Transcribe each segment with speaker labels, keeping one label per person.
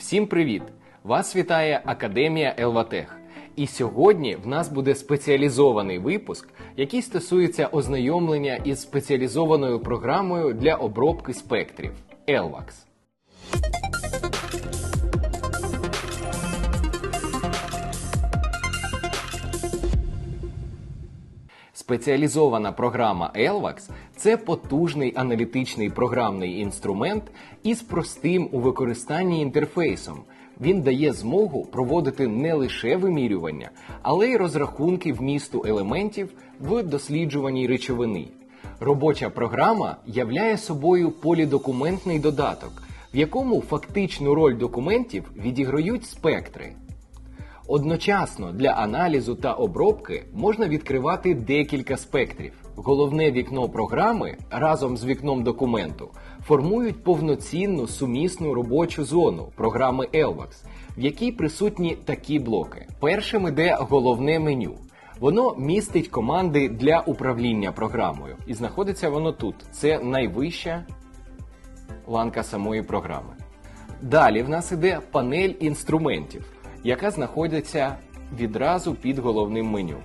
Speaker 1: Всім привіт! Вас вітає Академія Елватех. І сьогодні в нас буде спеціалізований випуск, який стосується ознайомлення із спеціалізованою програмою для обробки спектрів ELVAX. Спеціалізована програма ELVAX – це потужний аналітичний програмний інструмент із простим у використанні інтерфейсом. Він дає змогу проводити не лише вимірювання, але й розрахунки вмісту елементів в досліджуваній речовини. Робоча програма являє собою полідокументний додаток, в якому фактичну роль документів відіграють спектри. Одночасно для аналізу та обробки можна відкривати декілька спектрів. Головне вікно програми разом з вікном документу формують повноцінну сумісну робочу зону програми ELVAX, в якій присутні такі блоки. Першим іде головне меню. Воно містить команди для управління програмою, і знаходиться воно тут. Це найвища ланка самої програми. Далі в нас іде панель інструментів, яка знаходиться відразу під головним меню.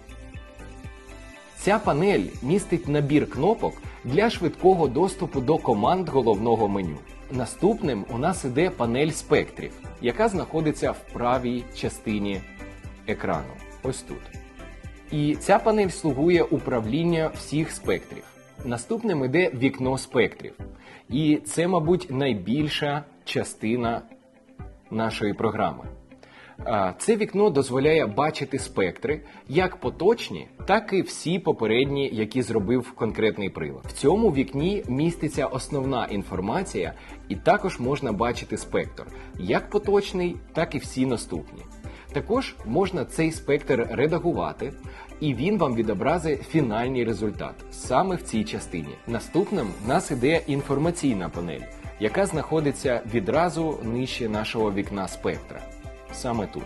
Speaker 1: Ця панель містить набір кнопок для швидкого доступу до команд головного меню. Наступним у нас іде панель спектрів, яка знаходиться в правій частині екрану. Ось тут. І ця панель слугує управління всіх спектрів. Наступним іде вікно спектрів. І це, мабуть, найбільша частина нашої програми. Це вікно дозволяє бачити спектри як поточні, так і всі попередні, які зробив конкретний прилад. В цьому вікні міститься основна інформація, і також можна бачити спектр як поточний, так і всі наступні. Також можна цей спектр редагувати, і він вам відобразить фінальний результат саме в цій частині. Наступним в нас іде інформаційна панель, яка знаходиться відразу нижче нашого вікна спектра. Саме тут.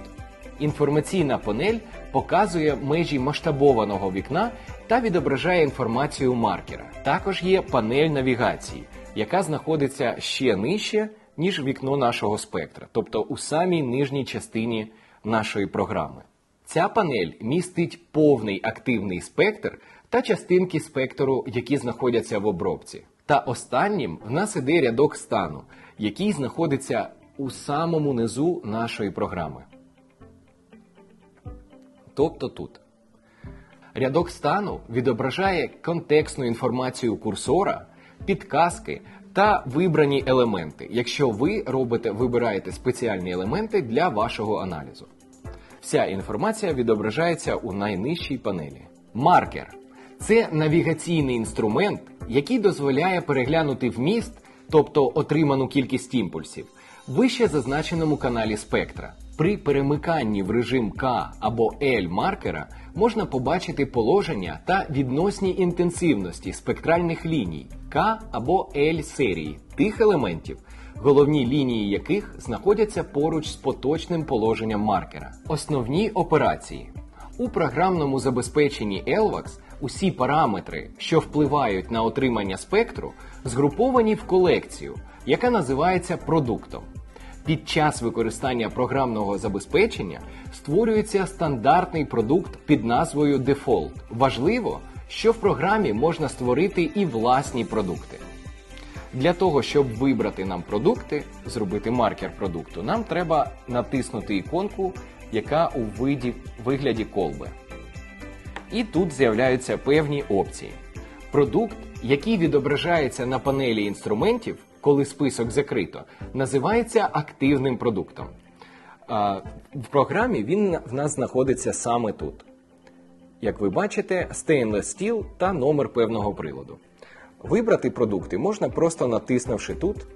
Speaker 1: Інформаційна панель показує межі масштабованого вікна та відображає інформацію маркера. Також є панель навігації, яка знаходиться ще нижче, ніж вікно нашого спектра, тобто у самій нижній частині нашої програми. Ця панель містить повний активний спектр та частинки спектру, які знаходяться в обробці. Та останнім в нас іде рядок стану, який знаходиться у самому низу нашої програми. Тобто тут. Рядок стану відображає контекстну інформацію курсора, підказки та вибрані елементи, якщо ви робите, вибираєте спеціальні елементи для вашого аналізу. Вся інформація відображається у найнижчій панелі. Маркер це навігаційний інструмент, який дозволяє переглянути вміст, тобто отриману кількість імпульсів, вище зазначеному каналі спектра. При перемиканні в режим К або L маркера можна побачити положення та відносні інтенсивності спектральних ліній К або L серії тих елементів, головні лінії яких знаходяться поруч з поточним положенням маркера. Основні операції у програмному забезпеченні ELVAX усі параметри, що впливають на отримання спектру, згруповані в колекцію, яка називається продуктом. Під час використання програмного забезпечення створюється стандартний продукт під назвою Default. Важливо, що в програмі можна створити і власні продукти. Для того, щоб вибрати нам продукти, зробити маркер продукту, нам треба натиснути іконку, яка у виді, вигляді колби. І тут з'являються певні опції. Продукт, який відображається на панелі інструментів, коли список закрито, називається активним продуктом. В програмі він в нас знаходиться саме тут. Як ви бачите, Stainless Steel та номер певного приладу. Вибрати продукти можна просто натиснувши тут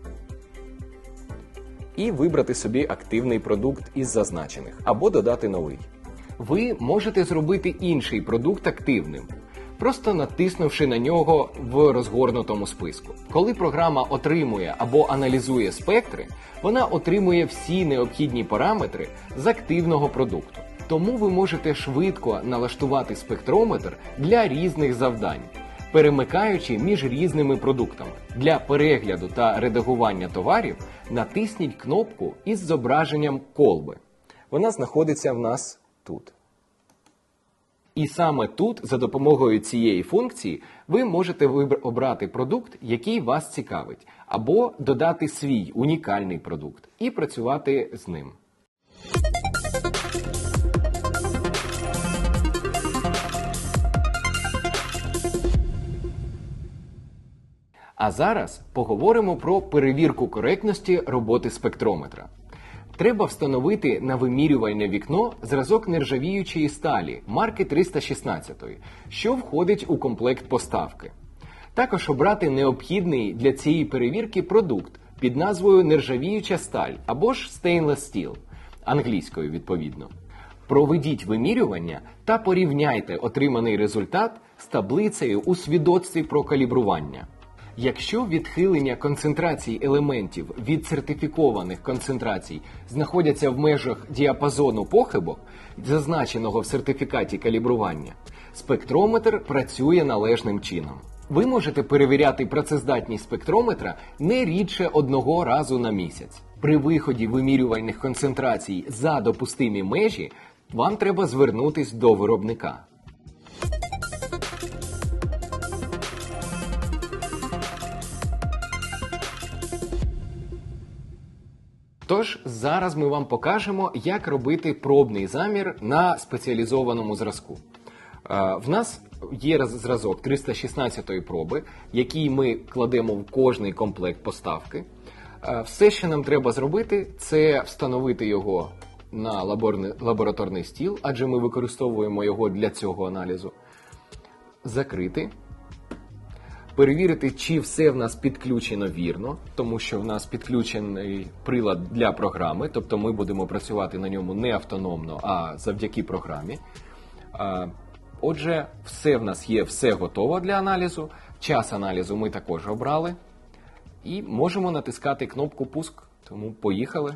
Speaker 1: і вибрати собі активний продукт із зазначених або додати новий. Ви можете зробити інший продукт активним, просто натиснувши на нього в розгорнутому списку. Коли програма отримує або аналізує спектри, вона отримує всі необхідні параметри з активного продукту. Тому ви можете швидко налаштувати спектрометр для різних завдань. перемикаючи між різними продуктами. Для перегляду та редагування товарів натисніть кнопку із зображенням колби. Вона знаходиться в нас тут. І саме тут, за допомогою цієї функції, ви можете обрати продукт, який вас цікавить, або додати свій унікальний продукт і працювати з ним. А зараз поговоримо про перевірку коректності роботи спектрометра. Треба встановити на вимірювальне вікно зразок нержавіючої сталі марки 316, що входить у комплект поставки. Також обрати необхідний для цієї перевірки продукт під назвою нержавіюча сталь або ж stainless steel, англійською відповідно. Проведіть вимірювання та порівняйте отриманий результат з таблицею у свідоцтві про калібрування. Якщо відхилення концентрацій елементів від сертифікованих концентрацій знаходяться в межах діапазону похибок, зазначеного в сертифікаті калібрування, спектрометр працює належним чином. Ви можете перевіряти працездатність спектрометра не рідше одного разу на місяць. При виході вимірювальних концентрацій за допустимі межі вам треба звернутись до виробника. Тож зараз ми вам покажемо, як робити пробний замір на спеціалізованому зразку. Е, В нас є зразок 316-ї проби, який ми кладемо в кожний комплект поставки. Е, Все, що нам треба зробити, це встановити його на лабораторний стіл, адже ми використовуємо його для цього аналізу. Закрити перевірити, чи все в нас підключено вірно, тому що в нас підключений прилад для програми, тобто ми будемо працювати на ньому не автономно, а завдяки програмі. Отже, все в нас є, все готово для аналізу. Час аналізу ми також обрали. І можемо натискати кнопку пуск. Тому поїхали.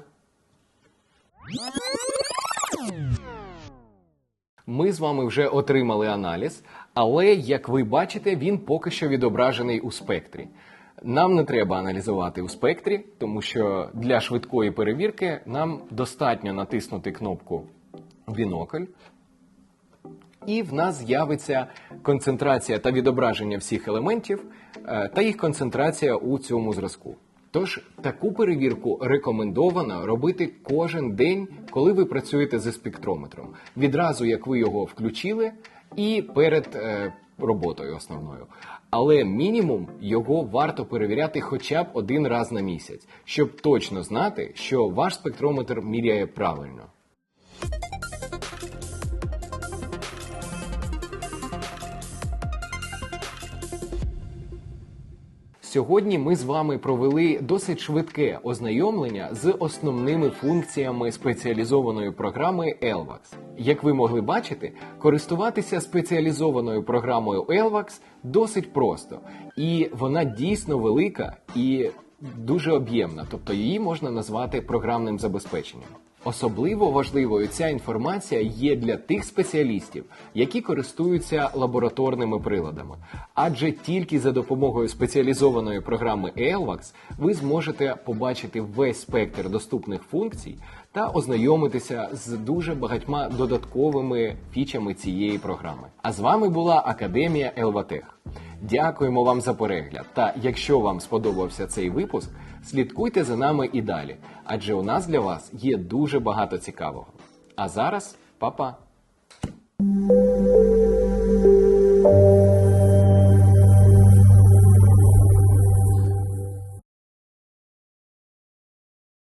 Speaker 1: Ми з вами вже отримали аналіз, але як ви бачите, він поки що відображений у спектрі. Нам не треба аналізувати у спектрі, тому що для швидкої перевірки нам достатньо натиснути кнопку Бінокль, і в нас з'явиться концентрація та відображення всіх елементів е, та їх концентрація у цьому зразку. Тож таку перевірку рекомендовано робити кожен день, коли ви працюєте зі спектрометром. Відразу як ви його включили, і перед е, роботою основною. Але мінімум його варто перевіряти хоча б один раз на місяць, щоб точно знати, що ваш спектрометр міряє правильно. Сьогодні ми з вами провели досить швидке ознайомлення з основними функціями спеціалізованої програми ELVAX. Як ви могли бачити, користуватися спеціалізованою програмою ELVAX досить просто, і вона дійсно велика і дуже об'ємна, тобто її можна назвати програмним забезпеченням. Особливо важливою ця інформація є для тих спеціалістів, які користуються лабораторними приладами. Адже тільки за допомогою спеціалізованої програми ELVAX ви зможете побачити весь спектр доступних функцій та ознайомитися з дуже багатьма додатковими фічами цієї програми. А з вами була Академія Елватех. Дякуємо вам за перегляд. Та якщо вам сподобався цей випуск, слідкуйте за нами і далі, адже у нас для вас є дуже багато цікавого. А зараз, па-па!